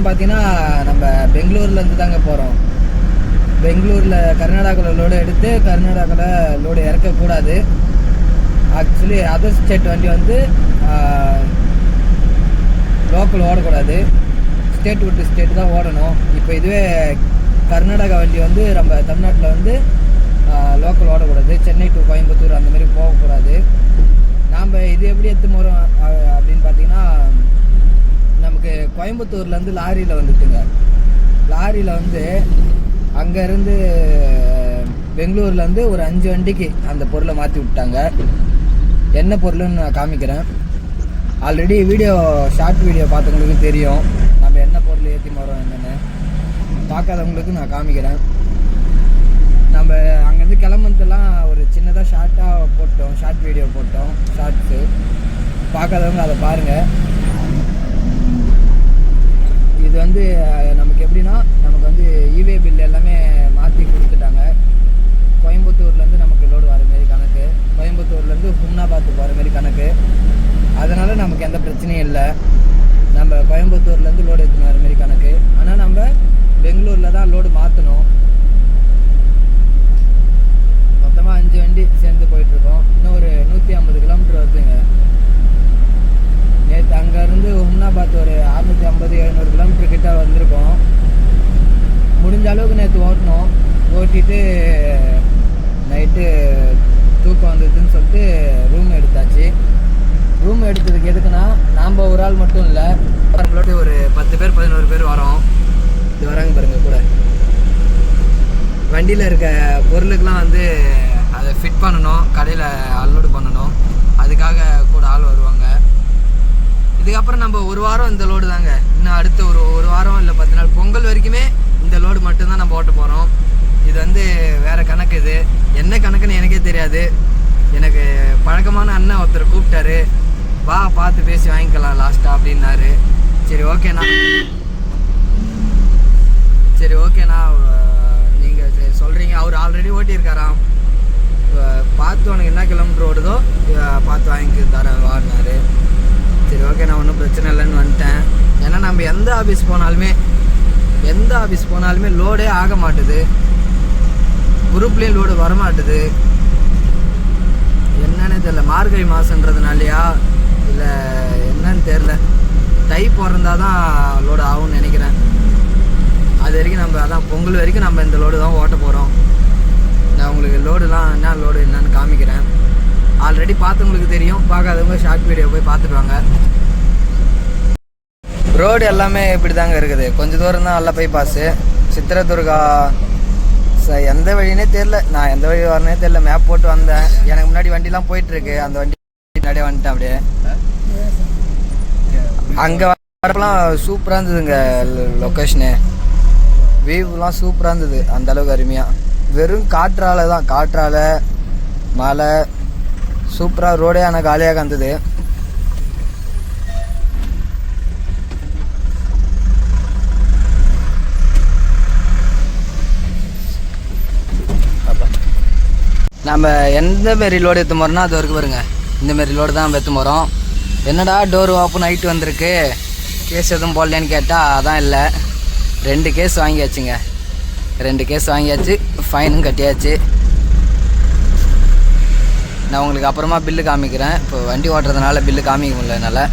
ஹும்னாபாத்தில் பார்த்தீங்கன்னா நம்ம பெங்களூர்லேருந்து தாங்க போகிறோம் பெங்களூரில் கர்நாடகாவில் லோடு எடுத்து கர்நாடகாவில் லோடு இறக்கக்கூடாது. ஆக்சுவலி அதர் ஸ்டேட் வண்டி வந்து லோக்கல் ஓடக்கூடாது. ஸ்டேட் விட்டு ஸ்டேட் தான் ஓடணும். இப்போ இதுவே கர்நாடகா வண்டி வந்து நம்ம தமிழ்நாட்டில் வந்து லோக்கல் ஓடக்கூடாது. சென்னை டு கோயம்புத்தூர் அந்த மாதிரி போகக்கூடாது. நாம் இது எப்படி எடுத்து போகிறோம் அப்படின்னு பார்த்தீங்கன்னா நமக்கு கோயம்புத்தூர்லேருந்து லாரியில் வந்துட்டுங்க. லாரியில் வந்து அங்கேருந்து பெங்களூர்லேருந்து ஒரு அஞ்சு வண்டிக்கு அந்த பொருளை மாற்றி விட்டாங்க. என்ன பொருள்னு நான் காமிக்கிறேன். ஆல்ரெடி வீடியோ ஷார்ட் வீடியோ பார்த்தவங்களுக்கு தெரியும். நம்ம என்ன பொருள் ஏற்றி மாறோம் என்னென்னு. பார்க்காதவங்களுக்கு நான் காமிக்கிறேன். நம்ம அங்கேருந்து கிளம்புறதுலாம் ஒரு சின்னதாக ஷார்ட்டாக போட்டோம். ஷார்ட் வீடியோ போட்டோம். ஷார்ட்ஸு பார்க்காதவங்க அதை பாருங்கள் வந்து நமக்கு எப்படின்னா நமக்கு வந்து இவே பில் எல்லாமே மாற்றி கொடுத்துட்டாங்க. கோயம்புத்தூர்லேருந்து நமக்கு லோடு வர மாரி கணக்கு. கோயம்புத்தூர்லேருந்து ஹும்னாபாத் போகிற மாரி கணக்கு. அதனால் நமக்கு எந்த பிரச்சனையும் இல்லை. நம்ம கோயம்புத்தூர்லேருந்து லோடு எடுத்துன்னு வர மாரி கணக்கு. ஆனால் நம்ம பெங்களூரில் தான் லோடு மாற்றணும் மொத்தமாக அஞ்சு வண்டி சேர்ந்து போயிட்டுருக்கோம் இன்னும் ஒரு நூற்றி ஐம்பது கிலோமீட்டர் வருதுங்க நேற்று அங்கேருந்து ஹும்னாபாத் ஒரு அறுநூற்றி ஐம்பது எழுநூறு கிலோமீட்டர் கிட்ட வந்திருக்கோம் முடிஞ்ச அளவுக்கு நேற்று ஓட்டினோம் ஓட்டிட்டு நைட்டு தூக்கம் வந்ததுன்னு சொல்லிட்டு ரூம் எடுத்தாச்சு. ரூம் எடுத்ததுக்கு எதுக்குன்னா நாம் ஒரு ஆள் மட்டும் இல்லை நம்மளோட ஒரு பத்து பேர் பதினோரு பேர் வரோம். இது வராங்க பாருங்கள் கூட. வண்டியில் இருக்க பொருளுக்கெலாம் வந்து அதை ஃபிட் பண்ணணும் கடையில் அன்லோடு பண்ணணும். அதுக்காக கூட ஆள் வருவாங்க. இதுக்கப்புறம் நம்ம ஒரு வாரம் இந்த லோடு தாங்க. இன்னும் அடுத்த ஒரு ஒரு வாரம் இல்லை பத்து நாள். பொங்கல் வரைக்குமே இந்த லோடு மட்டும்தான் நம்ம ஓட்ட போகிறோம் இது வந்து வேறு கணக்கு இது. என்ன கணக்குன்னு எனக்கே தெரியாது. எனக்கு பழக்கமான அண்ணன் ஒருத்தர் கூப்பிட்டாரு. வா பார்த்து பேசி வாங்கிக்கலாம் லாஸ்ட்டாக அப்படின்னாரு. சரி ஓகேண்ணா சரி ஓகேண்ணா நீங்கள் சொல்கிறீங்க அவர் ஆல்ரெடி ஓட்டியிருக்காராம். பார்த்து உனக்கு என்ன கிலோமீட்டர் ஓடுதோ பார்த்து வாங்கி தரேன் வாடினாரு சரி ஓகே நான் ஒன்றும் பிரச்சனை இல்லைன்னு வந்துட்டேன். ஏன்னா நம்ம எந்த ஆஃபீஸ் போனாலுமே எந்த ஆஃபீஸ் போனாலுமே லோடே ஆக மாட்டுது. குரூப்லேயும் லோடு வர மாட்டுது என்னன்னு தெரியல. மார்கழி மாதன்றதுனாலையா இல்லை என்னன்னு தெரில தை பிறந்தா தான் லோடு ஆகும்னு நினைக்கிறேன். அது வரைக்கும் நம்ம அதான் பொங்கல் வரைக்கும் நம்ம இந்த லோடு தான் ஓட்ட போகிறோம் நான் உங்களுக்கு லோடுலாம் என்ன லோடு என்னன்னு காமிக்கிறேன். ஆல்ரெடி பார்த்தவங்களுக்கு தெரியும். பார்க்காதவங்க ஷார்ட் வீடியோ போய் பார்த்துருவாங்க ரோடு எல்லாமே இப்படி தாங்க இருக்குது. கொஞ்சம் தூரம் தான் நல்ல போய் சித்திரதுர்கா சார் எந்த வழினே தெரில நான் எந்த வழி வரனே தெரில மேப் போட்டு வந்தேன். எனக்கு முன்னாடி வண்டிலாம் போயிட்டுருக்கு. அந்த வண்டி முன்னாடியே வந்துட்டேன் அப்படியே. அங்கே வரப்பெல்லாம் சூப்பராக இருந்ததுங்க லொக்கேஷனு வியூலாம் சூப்பராக இருந்தது அந்த அளவுக்கு அருமையாக வெறும் காற்றால தான். காற்றால மழை சூப்பராக ரோடே ஆனால் காலியாக இருந்தது. நம்ம எந்த மாரி லோடு எடுத்து போகிறோன்னா அது வரைக்கும் வருங்க இந்தமாரி லோடு தான் எடுத்து போகிறோம் என்னடா டோர் ஓப்பன் ஆகிட்டு வந்திருக்கு? கேஸ் எதுவும் போடலன்னு கேட்டால் அதான் இல்லை. ரெண்டு கேஸ் வாங்கியாச்சுங்க. ரெண்டு கேஸ் வாங்கியாச்சு. ஃபைனும் கட்டியாச்சு. நான் உங்களுக்கு அப்புறமா பில்லு காமிக்கிறேன். இப்போ வண்டி ஓட்டுறதுனால பில்லு காமிக்க முடியல என்னால்.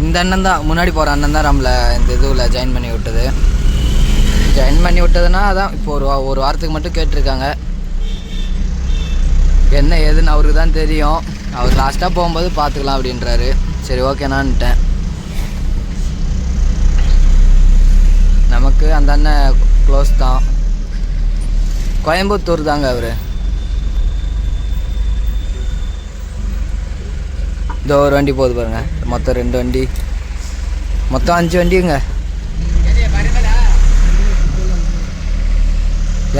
இந்த அண்ணன் தான் முன்னாடி போகிற அண்ணன் தான் நம்மளை இந்த இதுவில் ஜாயின் பண்ணி விட்டது. ஜாயின் பண்ணி விட்டதுன்னா அதான் இப்போ ஒரு வா- ஒரு வாரத்துக்கு மட்டும் கேட்டிருக்காங்க. என்ன ஏதுன்னு அவருக்கு தான் தெரியும். அவர் லாஸ்ட்டாக போகும்போது பார்த்துக்கலாம் அப்படின்றாரு. சரி ஓகேனான்ட்டேன் நமக்கு அந்த அண்ணன் க்ளோஸ் தான். கோயம்புத்தூர் தாங்க அவர். இதோ ஒரு வண்டி போகுது பாருங்க. மொத்தம் ரெண்டு வண்டி. மொத்தம் அஞ்சு வண்டிங்க.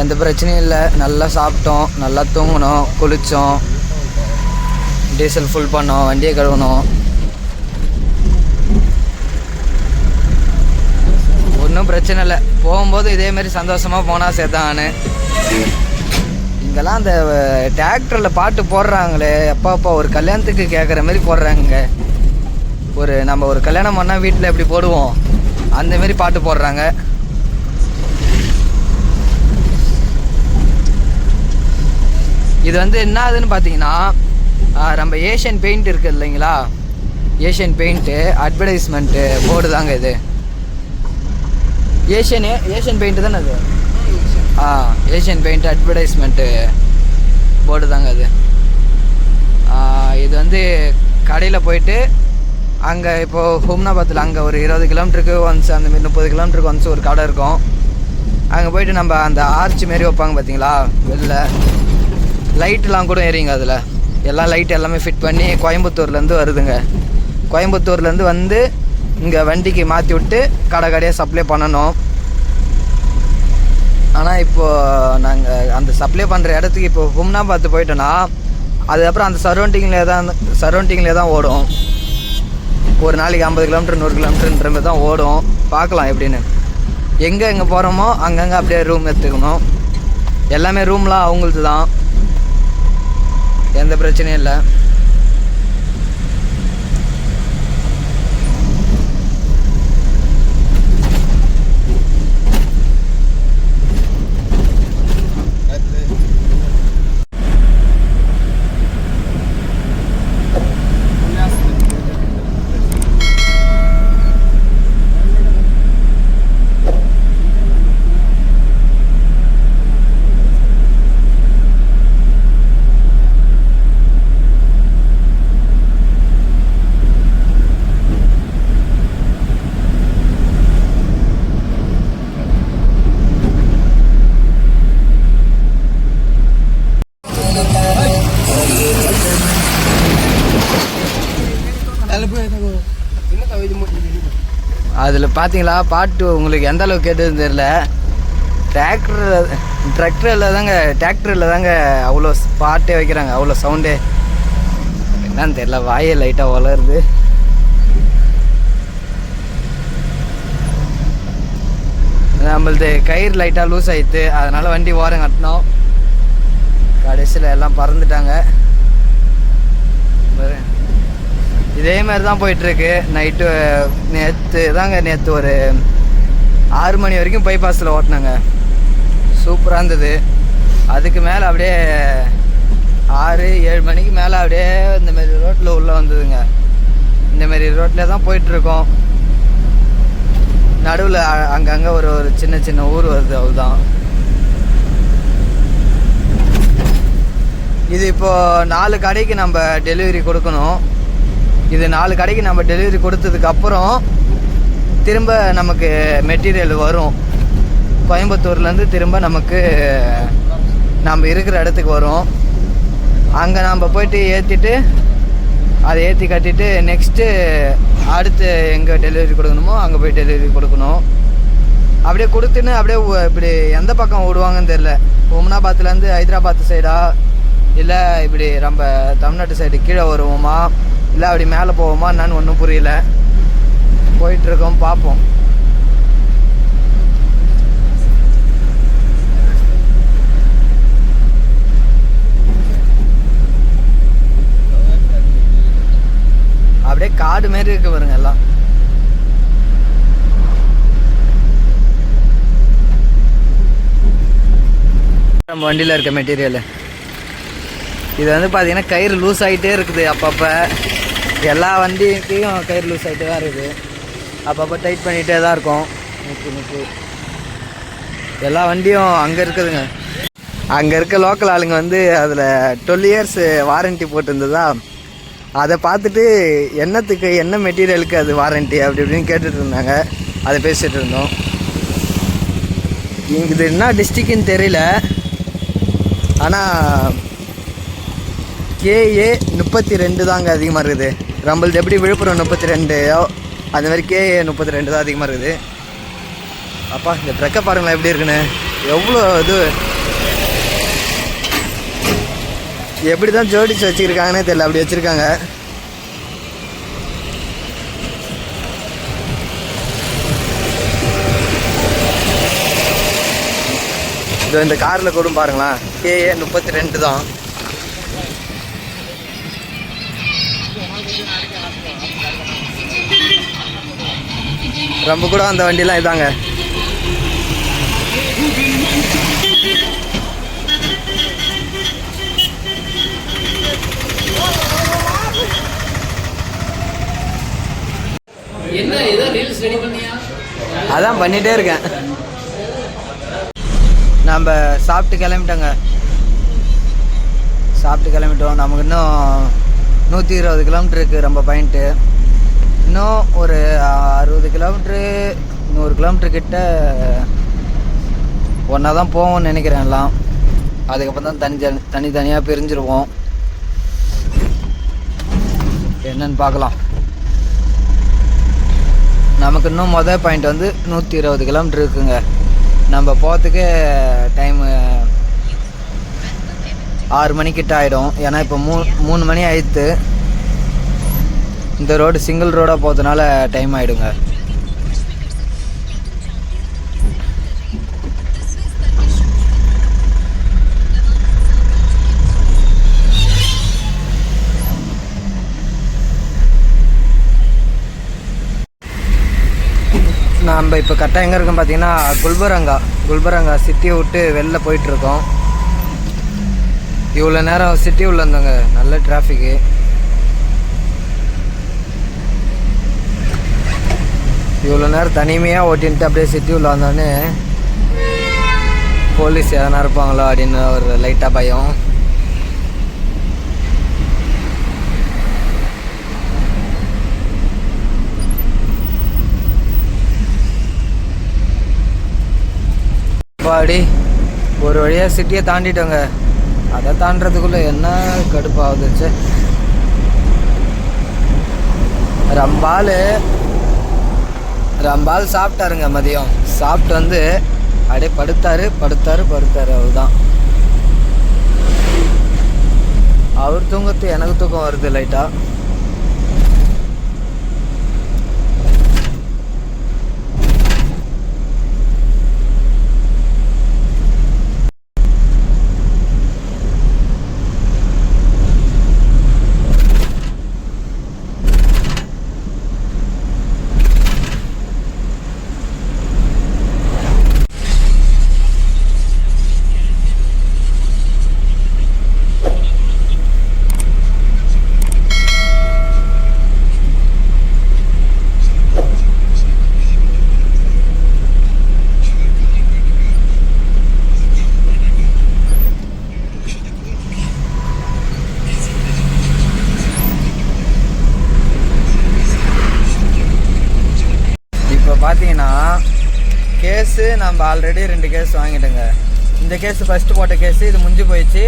எந்த பிரச்சனையும் இல்லை. நல்லா சாப்பிட்டோம். நல்லா தூங்கினோம். குளித்தோம் டீசல் ஃபுல் பண்ணோம். வண்டியை கழுவணும் ஒன்றும் பிரச்சனை இல்லை. போகும்போது இதேமாரி சந்தோஷமாக போனால் சேர்த்தான்னு இங்கெல்லாம் அந்த டிராக்டரில் பாட்டு போடுறாங்களே. அப்பா அப்பா ஒரு கல்யாணத்துக்கு கேட்குற மாதிரி போடுறாங்க ஒரு நம்ம ஒரு கல்யாணம் பண்ணால் வீட்டில் எப்படி போடுவோம்? அந்தமாரி பாட்டு போடுறாங்க. இது வந்து என்ன ஆகுதுன்னு பார்த்தீங்கன்னா நம்ம ஏஷியன் பெயிண்ட் இருக்குது இல்லைங்களா? ஏஷியன் பெயிண்ட்டு அட்வர்டைஸ்மெண்ட்டு போர்டு தாங்க இது. ஏஷியன் ஏஷியன் பெயிண்ட் தானே அது? ஆ ஏஷியன் பெயிண்ட் அட்வர்டைஸ்மெண்ட்டு போர்டு தாங்க அது இது வந்து கடையில் போயிட்டு அங்கே இப்போது ஹோம்னாபாத்தில் அங்கே ஒரு இருபது கிலோமீட்டருக்கு ஒன்ஸ் அந்த மாதிரி முப்பது கிலோமீட்டருக்கு ஒன்ஸ் ஒரு கடை இருக்கும். அங்கே போயிட்டு நம்ம அந்த ஆர்ச் மாரி வைப்பாங்க பார்த்தீங்களா வெளில. லைட்லாம் கூட ஏறிங்க அதில். எல்லாம் லைட் எல்லாமே ஃபிட் பண்ணி கோயம்புத்தூர்லேருந்து வருதுங்க. கோயம்புத்தூர்லேருந்து வந்து இங்கே வண்டிக்கு மாற்றி விட்டு கடை கடையாக சப்ளை பண்ணணும். ஆனால் இப்போது நாங்கள் அந்த சப்ளை பண்ணுற இடத்துக்கு இப்போ பார்த்து போயிட்டோன்னா அதுக்கப்புறம் அந்த சரௌண்டிங்கில் தான் சரௌண்டிங்கில் தான் ஓடும். ஒரு நாளைக்கு ஐம்பது கிலோமீட்டர் நூறு கிலோமீட்டர்ன்ற மாதிரி தான் ஓடும். பார்க்கலாம் எப்படின்னு. எங்கே எங்கே போகிறோமோ அங்கங்கே அப்படியே ரூம் எடுத்துக்கணும். எல்லாமே ரூம்லாம் அவங்களது தான். எந்த பிரச்சனையும் இல்லை அதில் பார்த்தீங்களா பாட்டு உங்களுக்கு எந்த அளவுக்கு கேட்டதுன்னு தெரில டிராக்டர் டிராக்டரில் தாங்க டிராக்டரில் தாங்க அவ்வளோ பாட்டே வைக்கிறாங்க. அவ்வளோ சவுண்டே என்னன்னு தெரில வாயே லைட்டாக வளருது. நம்மளது கயிறு லைட்டாக லூஸ் ஆயிடுது அதனால் வண்டி ஓரம் கட்டினோம். கடைசியில் எல்லாம் பறந்துட்டாங்க. பாரு. இதே மாதிரி தான் போயிட்டுருக்கு நைட்டு நேற்று தாங்க நேற்று ஒரு ஆறு மணி வரைக்கும் பைபாஸில் ஓட்டினாங்க. சூப்பராக இருந்தது. அதுக்கு மேலே அப்படியே ஆறு ஏழு மணிக்கு மேலே அப்படியே இந்தமாரி ரோட்டில் உள்ளே வந்ததுங்க. இந்தமாரி ரோட்டில் தான் போயிட்டுருக்கோம். நடுவில் அங்கங்கே ஒரு ஒரு சின்ன சின்ன ஊர் வருது அவ்வளோதான் இது இப்போ நாலு கடைக்கு நம்ம டெலிவரி கொடுக்கணும். இது நாலு கடைக்கு நம்ம டெலிவரி கொடுத்ததுக்கு அப்புறம் திரும்ப நமக்கு மெட்டீரியல் வரும். கோயம்புத்தூர்லேருந்து திரும்ப நமக்கு நம்ம இருக்கிற இடத்துக்கு வரும். அங்கே நம்ம போயிட்டு ஏற்றிட்டு அதை ஏற்றி கட்டிட்டு நெக்ஸ்ட்டு அடுத்து எங்கே டெலிவரி கொடுக்கணுமோ அங்கே போய் டெலிவரி கொடுக்கணும். அப்படியே கொடுத்துன்னு அப்படியே இப்படி எந்த பக்கம் விடுவாங்கன்னு தெரில உமனாபாத்லேருந்து ஹைதராபாத் சைடா இல்லை இப்படி நம்ம தமிழ்நாட்டு சைடு கீழே வருவோமா? இல்லை அப்படி மேலே போவோமா என்னன்னு ஒன்றும் புரியல. போயிட்டுருக்கோம் பார்ப்போம். அப்படியே காடு மாரி இருக்கு பாருங்க எல்லாம். நம்ம வண்டியில் இருக்க மெட்டீரியல் இது வந்து பார்த்தீங்கன்னா கயிறு லூஸ் ஆகிட்டே இருக்குது அப்பப்போ. எல்லா வண்டிக்கும் கயிறு லூஸ் ஆகிட்டு தான் இருக்குது. அப்பப்போ டைட் பண்ணிகிட்டே தான் இருக்கும். நிற்கு நிற்கு எல்லா வண்டியும் அங்கே இருக்குதுங்க. அங்கே இருக்க லோக்கல் ஆளுங்க வந்து அதில் டுவெல் இயர்ஸ் வாரண்ட்டி போட்டிருந்ததா? அதை பார்த்துட்டு என்னத்துக்கு என்ன மெட்டீரியலுக்கு அது வாரண்ட்டி அப்படி இப்படின்னு கேட்டுட்டு இருந்தாங்க. அதை பேசிகிட்டு இருந்தோம். இது என்ன டிஸ்ட்ரிக்ட்னு தெரியல. ஆனால் கேஏ முப்பத்தி ரெண்டு தாங்க அதிகமாக இருக்குது. நம்மளது எப்படி விழுப்புரம் முப்பத்தி ரெண்டோ அந்த மாதிரி கேஏ முப்பத்தி ரெண்டு தான் அதிகமாக இருக்குது. அப்பா இந்த ட்ரக்கை பாருங்களேன் எப்படி இருக்குன்னு. எவ்வளோ இது. எப்படி தான் ஜோடிச்சு வச்சுருக்காங்கன்னே தெரியல. அப்படி வச்சுருக்காங்க. இதோ இந்த காரில் கூட பாருங்களேன். கேஏ முப்பத்தி ரெண்டு தான். ரொம்ப கூட அந்த வண்டிலாம் இதாங்க அதான் பண்ணிட்டே இருக்கேன். நம்ம சாப்பிட்டு கிளம்பிட்டோங்க. சாப்பிட்டு கிளம்பிட்டோம். நமக்கு இன்னும் நூற்றி இருபது கிலோமீட்டர் இருக்குது ரொம்ப பாயிண்ட்டு இன்னும் ஒரு அறுபது கிலோமீட்ரு நூறு கிலோமீட்ரு கிட்ட ஒன்றா தான் போவோம்னு நினைக்கிறேன் எல்லாம். அதுக்கப்புறம் தான் தனி தனி தனித்தனியாக பிரிஞ்சிருவோம். என்னன்னு பார்க்கலாம். நமக்கு இன்னும் மொதல் பாயிண்ட் வந்து நூற்றி இருபது கிலோமீட்டர் இருக்குங்க. நம்ம போகிறதுக்கு டைமு ஆறு மணிக்கிட்ட ஆகிடும் ஏன்னா இப்போ மூ மூணு மணி ஆயிடுத்து. இந்த ரோடு சிங்கிள் ரோடாக போகிறதுனால டைம் ஆகிடுங்க நம்ம இப்போ கரெக்டாக எங்கே இருக்கோம் பார்த்தீங்கன்னா குல்பரங்கா. குல்பரங்கா சிட்டியை விட்டு வெளில போயிட்டுருக்கோம் இவ்வளோ நேரம் சிட்டி உள்ள இருந்தோங்க. நல்ல டிராஃபிக்கு இவ்வளோ நேரம் தனிமையாக ஓட்டின்ட்டு அப்படியே சிட்டி உள்ள வந்தோடனே போலீஸ் எதனா இருப்பாங்களோ அப்படின்னு ஒரு லைட்டாக பயம். பாடி ஒரு வழியாக சிட்டியை தாண்டிட்டோங்க. அதை தாண்டதுக்குள்ளே என்ன கடுப்பாகுதுச்சு ரொம்ப ரம்பால் ரம்பால் சாப்பிட்டாருங்க மதியம். சாப்பிட்டு வந்து அப்படியே படுத்தாரு படுத்தாரு படுத்தாரு அவர்தான். அவர் தூங்கத்து எனக்கு தூக்கம் வருது லைட்டாக இப்போ பார்த்தீங்கன்னா கேஸு நம்ம ஆல்ரெடி ரெண்டு கேஸ் வாங்கிட்டோங்க. இந்த கேஸ் ஃபஸ்ட்டு போட்ட கேஸு இது முடிஞ்சு போயிடுச்சு.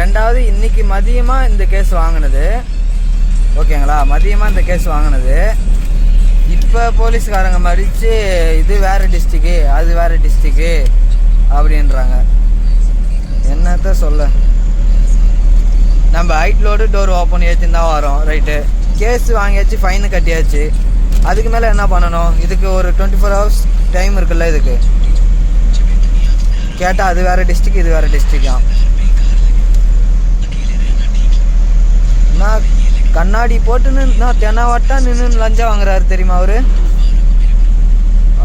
ரெண்டாவது இன்றைக்கி மதியமாக இந்த கேஸ் வாங்கினது. ஓகேங்களா? மதியமாக இந்த கேஸ் வாங்கினது. இப்போ போலீஸ்காரங்க மறித்து இது வேறு டிஸ்ட்ரிக்கு அது வேறு டிஸ்ட்ரிக்கு அப்படின்றாங்க. என்னத்த சொல்ல? நம்ம ஹைட் லோடு டோர் ஓப்பன் ஏற்றின்னு தான் வரோம் ரைட்டு கேஸ் வாங்கியாச்சு ஃபைனு கட்டியாச்சு. அதுக்கு மேலே என்ன பண்ணணும்? இதுக்கு ஒரு டுவெண்ட்டி ஃபோர் ஹவர்ஸ் டைம் இருக்குல்ல இதுக்கு. கேட்டால் அது வேறு டிஸ்ட்ரிக் இது வேறு டிஸ்ட்ரிக்டா நான் கண்ணாடி போட்டுன்னு நான் தெனாவட்டா நின்று லஞ்சம் வாங்குறாரு தெரியுமா அவரு?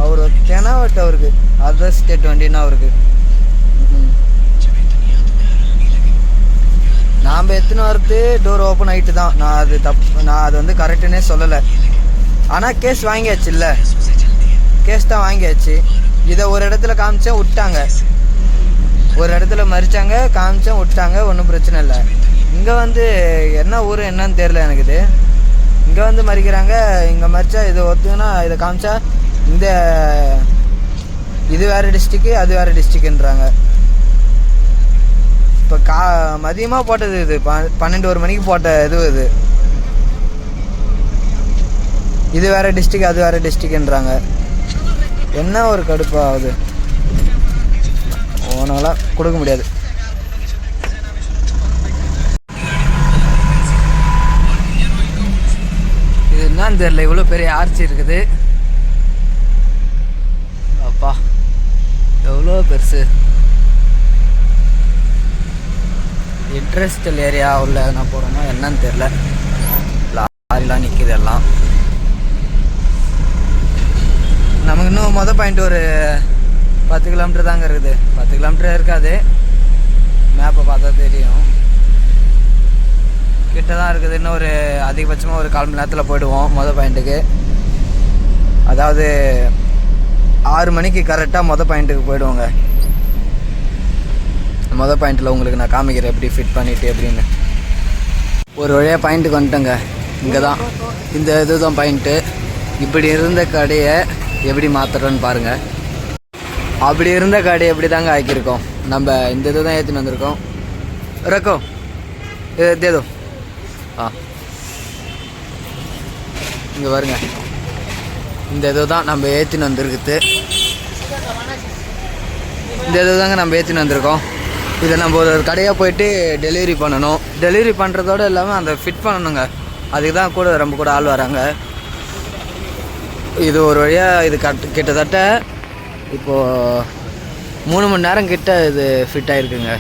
அவர் தெனாவட்ட அவருக்கு. அதர் ஸ்டேட் வண்டின்னா அவருக்கு. நாம் எத்தனை வரது டோர் ஓப்பன் ஆகிட்டு தான் நான் அது தப்பு நான் அது வந்து கரெக்டுன்னே சொல்லலை. ஆனால் கேஸ் வாங்கியாச்சு இல்லை கேஸ் தான் வாங்கியாச்சு. இதை ஒரு இடத்துல காமிச்சா விட்டாங்க. ஒரு இடத்துல மறிச்சாங்க காமிச்சேன் விட்டாங்க ஒன்றும் பிரச்சனை இல்லை. இங்கே வந்து என்ன ஊர் என்னன்னு தெரில எனக்கு இது. இங்கே வந்து மறிக்கிறாங்க இங்கே மறிச்சா இதை ஒத்துங்கன்னா இதை காமிச்சா இந்த இது வேறு டிஸ்ட்ரிக்கு அது வேறு டிஸ்ட்ரிக்குன்றாங்க இப்போ கா மதியமாக போட்டது இது ப- பன்னெண்டு ஒரு மணிக்கு போட்ட இது இது. இது வேற டிஸ்ட்ரிக் அது வேற டிஸ்ட்ரிக்ன்றாங்க என்ன ஒரு கடுப்பாகுது உனக்கெல்லாம் கொடுக்க முடியாது. இது என்னன்னு தெரியல இவ்வளோ பெரிய ஆர்ச்சி இருக்குது. அப்பா எவ்வளோ பெருசு. இன்ட்ரெஸ்டல் ஏரியா உள்ள நான் போகிறோமா என்னன்னு தெரில லாரிலாம் நிற்கிது எல்லாம். நமக்கு இன்னும் மொதல் பாயிண்ட் ஒரு பத்து கிலோமீட்டர் தாங்க இருக்குது. பத்து கிலோமீட்டர் இருக்காது. மேப்பை பார்த்தா தெரியும். கிட்ட தான் இருக்குது. இன்னும் ஒரு அதிகபட்சமாக ஒரு கால் மணி நேரத்தில் போயிடுவோம் மொதல் பாயிண்ட்டுக்கு அதாவது ஆறு மணிக்கு கரெக்டாக மொதல் பாயிண்ட்டுக்கு போயிடுவோங்க. மொதல் பாயிண்ட்டில் உங்களுக்கு நான் காமிக்கிறேன் எப்படி ஃபிட் பண்ணிவிட்டு எப்படின்னு. ஒரு வழியாக பாயிண்ட்டுக்கு வந்துட்டேங்க. இங்கே தான் இந்த இதுதான் பாயிண்ட்டு இப்படி இருந்த கடையை எப்படி மாற்றுறோன்னு பாருங்கள் அப்படி இருந்த காடு எப்படி தாங்க ஆக்கியிருக்கோம்? நம்ம இந்த இது தான் ஏற்றின்னு வந்திருக்கோம். ரக்கோ இது தேதோ ஆ. இங்கே பாருங்க. இந்த இது தான் நம்ம ஏற்றின்னு வந்திருக்குது. இந்த இது தாங்க நம்ம ஏற்றின்னு வந்திருக்கோம். இதை நம்ம ஒரு ஒரு கடையாக போயிட்டு டெலிவரி பண்ணணும். டெலிவரி பண்ணுறதோடு இல்லாமல் அந்த ஃபிட் பண்ணணுங்க. அதுக்கு தான் கூட ரொம்ப கூட ஆள் வராங்க. இது ஒரு வழியாக இது கட் கிட்டத்தட்ட இப்போது மூணு மணி நேரம் கிட்ட இது ஃபிட் ஆகிருக்குங்க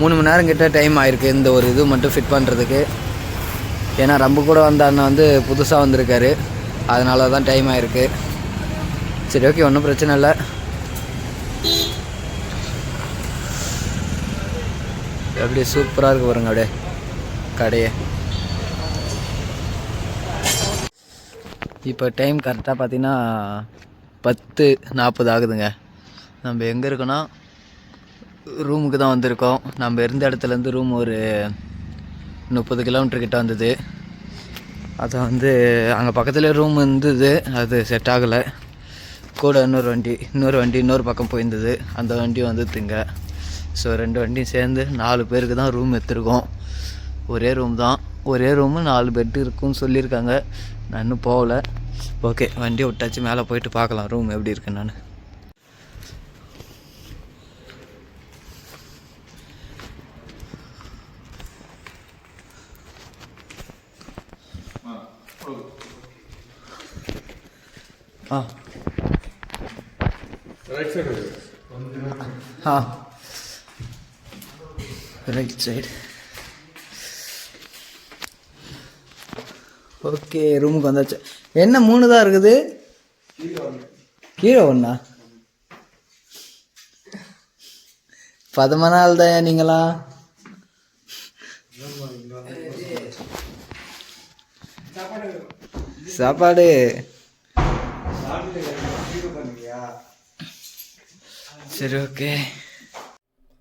மூணு மணி நேரம் கிட்ட டைம் ஆகிருக்கு இந்த ஒரு இது மட்டும் ஃபிட் பண்ணுறதுக்கு ஏன்னா ரொம்ப கூட வந்த அண்ணன் வந்து புதுசாக வந்திருக்காரு. அதனால தான் டைம் ஆகிருக்கு சரி ஓகே ஒன்றும் பிரச்சனை இல்லை. அப்படியே சூப்பராக இருக்கு பாருங்க அப்படியே கடையை. இப்போ டைம் கரெக்டாக பார்த்தீங்கன்னா பத்து நாற்பது ஆகுதுங்க. நம்ம எங்கே இருக்கோன்னா ரூமுக்கு தான் வந்திருக்கோம். நம்ம இருந்த இடத்துலேருந்து ரூம் ஒரு முப்பது கிலோமீட்டர் கிட்ட வந்தது. அதை வந்து அங்கே பக்கத்தில் ரூம் இருந்தது அது செட் ஆகலை. கூட இன்னொரு வண்டி இன்னொரு வண்டி இன்னொரு பக்கம் போயிருந்தது. அந்த வண்டி வந்துட்டுங்க ஸோ ரெண்டு வண்டியும் சேர்ந்து நாலு பேருக்கு தான் ரூம் எடுத்துருக்கோம். ஒரே ரூம் தான். ஒரே ரூமு நாலு பெட்டு இருக்குன்னு சொல்லியிருக்காங்க. நான் இன்னும் போகல. ஓகே வண்டியை விட்டாச்சு மேலே போயிட்டு பார்க்கலாம். ரூம் எப்படி இருக்கு நான் ஆ. ஆ. ரைட் சைடு ஓகே ரூமுக்கு வந்தாச்சு. என்ன மூணு தான் இருக்குது? கீழே ஒன்றா பதமான நாள் தான் நீங்களா? சாப்பாடு. சரி ஓகே.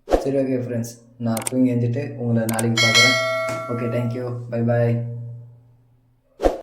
சரி ஓகே ஃப்ரெண்ட்ஸ் நான் தூங்கி எழுந்துட்டு உங்களை நாளைக்கு பார்க்குறேன். Okay thank you bye bye